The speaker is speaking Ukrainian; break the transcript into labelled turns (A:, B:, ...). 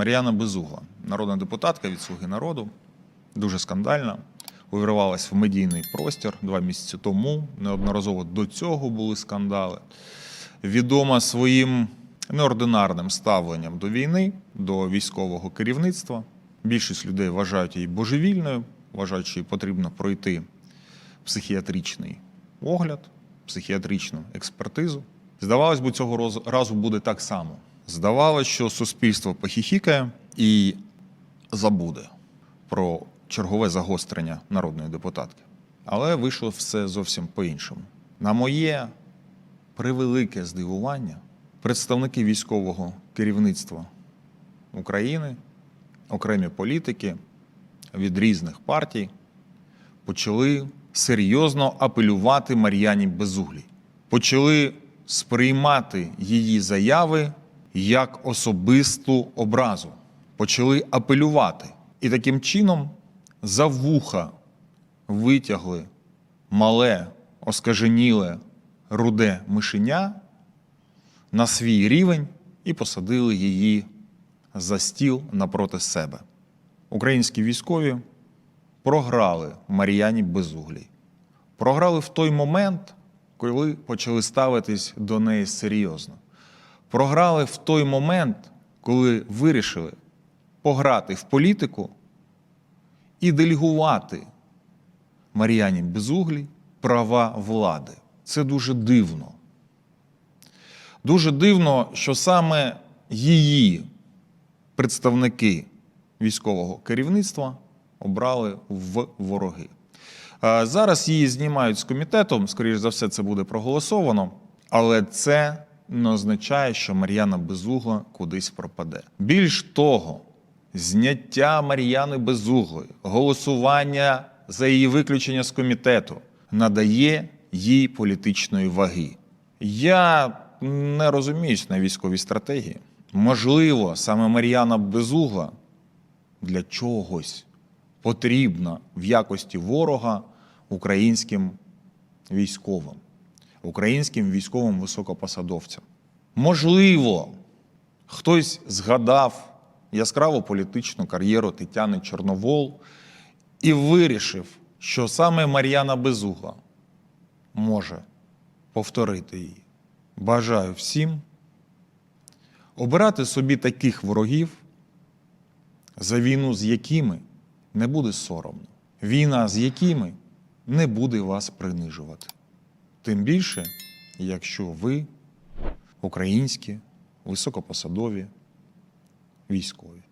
A: Мар'яна Безугла, народна депутатка від Слуги народу, дуже скандальна. Увірвалась в медійний простір два місяці тому. Неодноразово до цього були скандали. Відома своїм неординарним ставленням до війни, до військового керівництва. Більшість людей вважають її божевільною, вважають, що їй потрібно пройти психіатричний огляд, психіатричну експертизу. Здавалось би, цього разу буде так само. Здавалось, що суспільство похіхікає і забуде про чергове загострення народної депутатки. Але вийшло все зовсім по-іншому. На моє превелике здивування, представники військового керівництва України, окремі політики від різних партій почали серйозно апелювати Мар'яні Безуглій. Почали сприймати її заяви як особисту образу. Почали апелювати. І таким чином за вуха витягли мале, оскаженіле, руде мишеня на свій рівень і посадили її за стіл напроти себе. Українські військові програли Мар'яні Безуглій. Програли в той момент, коли почали ставитись до неї серйозно. Програли в той момент, коли вирішили пограти в політику і делегувати Мар'яні Безуглій права влади. Це дуже дивно. Дуже дивно, що саме її представники військового керівництва обрали в вороги. Е, Зараз її знімають з комітетом, скоріш за все, це буде проголосовано, але це не означає, що Мар'яна Безугла кудись пропаде. Більш того, зняття Мар'яни Безуглої, голосування за її виключення з комітету надає їй політичної ваги. Я не розуміюсь на військовій стратегії. Можливо, саме Мар'яна Безугла для чогось потрібна в якості ворога українським військовим, українським військовим високопосадовцям. Можливо, хтось згадав яскраву політичну кар'єру Тетяни Чорновол і вирішив, що саме Мар'яна Безугла може повторити її. Бажаю всім обирати собі таких ворогів, за війну з якими не буде соромно, війна з якими не буде вас принижувати. Тим більше, якщо ви українські високопосадові військові.